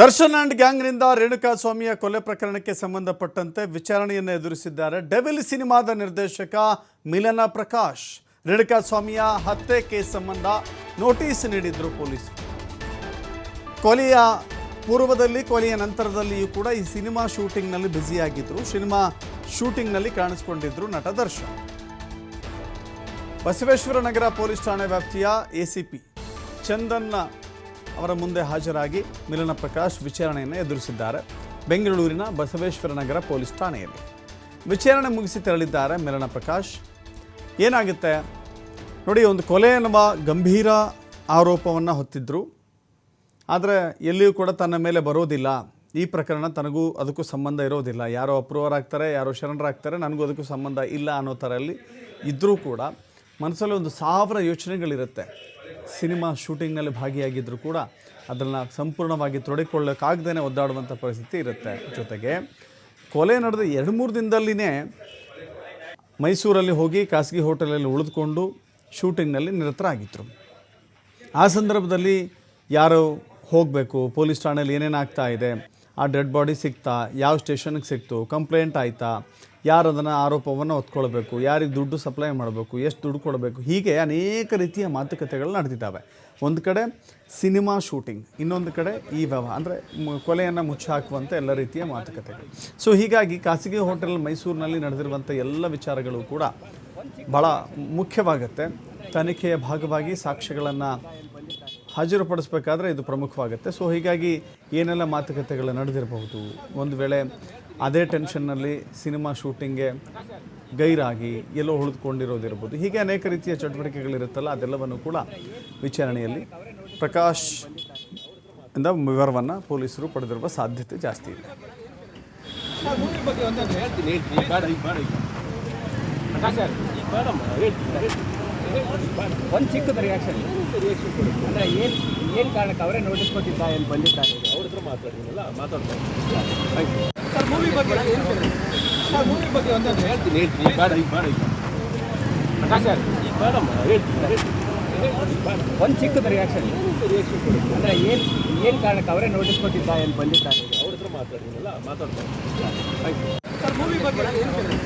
Darshan and ಗ್ಯಾಂಗ್ನಿಂದ Renuka ಸ್ವಾಮಿಯ ಕೊಲೆ ಪ್ರಕರಣಕ್ಕೆ ಸಂಬಂಧಪಟ್ಟಂತೆ ವಿಚಾರಣೆಯನ್ನು ಎದುರಿಸಿದ್ದಾರೆ. ಡೆವಿಲ್ ಸಿನಿಮಾದ ನಿರ್ದೇಶಕ ಮಿಲನ ಪ್ರಕಾಶ್, ರೇಣುಕಾ ಸ್ವಾಮಿಯ ಹತ್ಯೆ ಕೇಸ್ ಸಂಬಂಧ ನೋಟಿಸ್ ನೀಡಿದ್ರು ಪೊಲೀಸರು. ಕೊಲೆಯ ಪೂರ್ವದಲ್ಲಿ, ಕೊಲೆಯ ನಂತರದಲ್ಲಿಯೂ ಕೂಡ ಈ ಸಿನಿಮಾ ಶೂಟಿಂಗ್ನಲ್ಲಿ ಬ್ಯುಸಿಯಾಗಿದ್ದರು ಸಿನಿಮಾ ಶೂಟಿಂಗ್ನಲ್ಲಿ ಕಾಣಿಸಿಕೊಂಡಿದ್ರು ನಟ ದರ್ಶನ್. ಬಸವೇಶ್ವರ ನಗರ ಪೊಲೀಸ್ ಠಾಣೆ ವ್ಯಾಪ್ತಿಯ ಎಸಿಪಿ ಚಂದನ್ ಅವರ ಮುಂದೆ ಹಾಜರಾಗಿ ಮಿಲನ ಪ್ರಕಾಶ್ ವಿಚಾರಣೆಯನ್ನು ಎದುರಿಸಿದ್ದಾರೆ. ಬೆಂಗಳೂರಿನ ಬಸವೇಶ್ವರ ನಗರ ಪೊಲೀಸ್ ಠಾಣೆಯಲ್ಲಿ. ವಿಚಾರಣೆ ಮುಗಿಸಿ ತೆರಳಿದ್ದಾರೆ ಮಿಲನ ಪ್ರಕಾಶ್. ಏನಾಗುತ್ತೆ? ನೋಡಿ, ಒಂದು ಕೊಲೆ ಎನ್ನುವ ಗಂಭೀರ ಆರೋಪವನ್ನು ಹೊತ್ತಿದ್ದರು ಆದರೆ ಎಲ್ಲಿಯೂ ಕೂಡ ತನ್ನ ಮೇಲೆ ಬರೋದಿಲ್ಲ. ಈ ಪ್ರಕರಣ ತನಗೂ ಅದಕ್ಕೂ ಸಂಬಂಧ ಇರೋದಿಲ್ಲ. ಯಾರೋ ಅಪ್ರೂವರಾಗ್ತಾರೆ, ಯಾರೋ ಶರಣರಾಗ್ತಾರೆ, ನನಗೂ ಅದಕ್ಕೂ ಸಂಬಂಧ ಇಲ್ಲ ಅನ್ನೋ ಥರಲ್ಲಿ ಇದ್ದರೂ ಕೂಡ ಮನಸ್ಸಲ್ಲಿ ಒಂದು ಸಾವಿರ ಯೋಚನೆಗಳಿರುತ್ತೆ. ಸಿನಿಮಾ ಶೂಟಿಂಗ್ನಲ್ಲಿ ಭಾಗಿಯಾಗಿದ್ದರೂ ಕೂಡ ಅದನ್ನು ಸಂಪೂರ್ಣವಾಗಿ ತೊಡಕೊಳ್ಳೋಕ್ಕಾಗ್ದೇ ಒದ್ದಾಡುವಂಥ ಪರಿಸ್ಥಿತಿ ಇರುತ್ತೆ. ಜೊತೆಗೆ ಕೊಲೆ ನಡೆದ ಎರಡು ಮೂರು ದಿನದಲ್ಲಿನೇ ಮೈಸೂರಲ್ಲಿ ಹೋಗಿ ಖಾಸಗಿ ಹೋಟೆಲಲ್ಲಿ ಉಳಿದುಕೊಂಡು ಶೂಟಿಂಗ್ನಲ್ಲಿ ನಿರತರಾಗಿದ್ದರು ಆ ಸಂದರ್ಭದಲ್ಲಿ ಯಾರು ಹೋಗಬೇಕು? ಪೊಲೀಸ್ ಠಾಣೆಯಲ್ಲಿ ಏನೇನು ಆಗ್ತಾ ಇದೆ? ಆ ಡೆಡ್ ಬಾಡಿ ಸಿಗ್ತಾ, ಯಾವ ಸ್ಟೇಷನ್ಗೆ ಸಿಕ್ತು, ಕಂಪ್ಲೇಂಟ್ ಆಯಿತಾ, ಯಾರು ಅದನ್ನು ಆರೋಪವನ್ನು ಹೊತ್ಕೊಳ್ಬೇಕು, ಯಾರಿಗೆ ದುಡ್ಡು ಸಪ್ಲೈ ಮಾಡಬೇಕು, ಎಷ್ಟು ದುಡ್ಡು ಕೊಡಬೇಕು, ಹೀಗೆ ಅನೇಕ ರೀತಿಯ ಮಾತುಕತೆಗಳು ನಡೆದಿದ್ದಾವೆ ಒಂದು ಕಡೆ ಸಿನಿಮಾ ಶೂಟಿಂಗ್, ಇನ್ನೊಂದು ಕಡೆ ಈ ವ್ಯವಹಾರ, ಅಂದರೆ ಕೊಲೆಯನ್ನು ಮುಚ್ಚಿ ಹಾಕುವಂಥ ಎಲ್ಲ ರೀತಿಯ ಮಾತುಕತೆಗಳು. ಸೊ, ಹೀಗಾಗಿ ಖಾಸಗಿ ಹೋಟೆಲ್ ಮೈಸೂರಿನಲ್ಲಿ ನಡೆದಿರುವಂಥ ಎಲ್ಲ ವಿಚಾರಗಳು ಕೂಡ ಭಾಳ ಮುಖ್ಯವಾಗುತ್ತೆ. ತನಿಖೆಯ ಭಾಗವಾಗಿ ಸಾಕ್ಷ್ಯಗಳನ್ನು ಹಾಜರುಪಡಿಸ್ಬೇಕಾದ್ರೆ ಇದು ಪ್ರಮುಖವಾಗುತ್ತೆ. ಸೊ ಹೀಗಾಗಿ ಏನೆಲ್ಲ ಮಾತುಕತೆಗಳು ನಡೆದಿರಬಹುದು? ಒಂದು ವೇಳೆ ಅದೇ ಟೆನ್ಷನ್ನಲ್ಲಿ ಸಿನಿಮಾ ಶೂಟಿಂಗ್ಗೆ ಗೈರಾಗಿ ಎಲ್ಲೋ ಉಳಿದುಕೊಂಡಿರೋದಿರ್ಬೋದು ಹೀಗೆ ಅನೇಕ ರೀತಿಯ ಚಟುವಟಿಕೆಗಳಿರುತ್ತಲ್ಲ, ಅದೆಲ್ಲವನ್ನು ಕೂಡ ವಿಚಾರಣೆಯಲ್ಲಿ ಪ್ರಕಾಶ್ ಇಂದ ವಿವರವನ್ನು ಪೊಲೀಸರು ಪಡೆದಿರುವ ಸಾಧ್ಯತೆ ಜಾಸ್ತಿ ಇದೆ. ಹೇಳ್ತೀನಿ ಒಂದು ಚಿಕ್ಕದ ರಿಯಾಕ್ಷನ್ ರಿಯಾಕ್ಷನ್ ಕೊಡಿ ಅಂದರೆ ಏನು ಏನು ಕಾರಣಕ್ಕೆ ಅವರೇ ನೋಟಿಸ್ ಕೊಟ್ಟಿದ್ದ ಏನು ಬಂದಿದ್ದಾರೆ? ಅವ್ರ ಹತ್ರ ಮಾತಾಡಿದ್ರಲ್ಲ ಮಾತಾಡ್ತಾರೆ ಸರ್ ಮೂವಿ ಬಗ್ಗೆ ಹೇಳ್ತೀನಿ ಸರ್ ಮೂವಿ ಬಗ್ಗೆ ಒಂದೊಂದು ಹೇಳ್ತೀನಿ. ಹೇಳ್ತೀನಿ ಈಗ ಬೇಡ ಈಗ ಬೇಡ. ಈಗ ಪ್ರಕಾಶ್ ಸರ್, ಈಗ ಬೇಡಮ್ಮ ಹೇಳ್ತೀನಿ ಹೇಳ್ತೀನಿ. ಒಂದು ಚಿಕ್ಕದ ರಿಯಾಕ್ಷನ್ ರಿಯಾಕ್ಷನ್ ಕೊಡಿ ಅಂದರೆ ಏನು ಏನು ಕಾರಣಕ್ಕೆ ಅವರೇ ನೋಟಿಸ್ ಕೊಟ್ಟಿದ್ದ ಏನು ಬಂದಿದ್ದಾರೆ? ಅವ್ರ ಹತ್ರ ಮಾತಾಡಿದ್ರಲ್ಲ ಮಾತಾಡ್ತಾರೆ ಸರ್ ಮೂವಿ ಬಗ್ಗೆ ಹೇಳ್ತೀನಿ